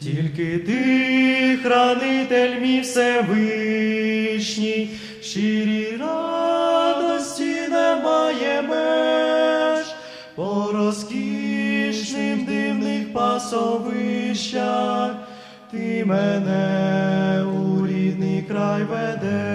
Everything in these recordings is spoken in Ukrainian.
Тільки ти, хранитель мій Всевишній, щирій радості немає меж, по розкішним дивних пасовищах, ти мене у рідний край ведеш.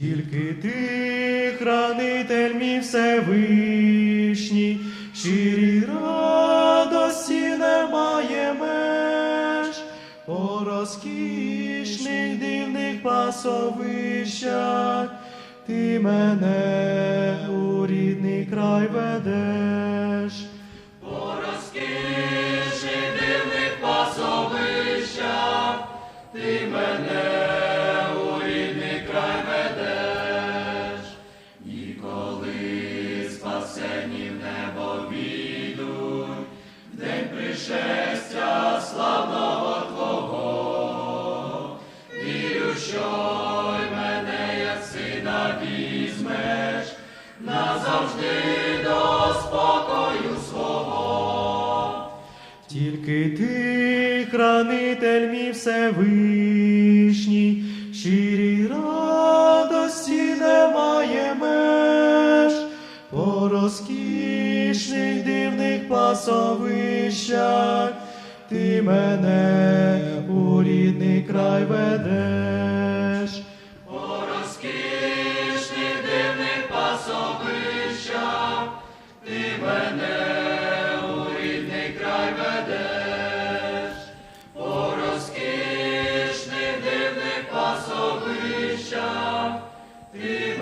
Тільки ти, хранитель мій Всевишній, щирій радості немає меж, по розкішних дивних пасовищах, ти мене у рідний край ведеш. Спасені в небо відуть, в день пришестя славного Твого, вірю, що й мене, як сина візьмеш, назавжди до спокою свого. Тільки ти, хранитель мій Всевишній, щирій радості пасовищах, ти мене у рідний край ведеш. у розкішних дивних пасовищах, ти мене у рідний край ведеш, у розкішних дивних пасовищах, ти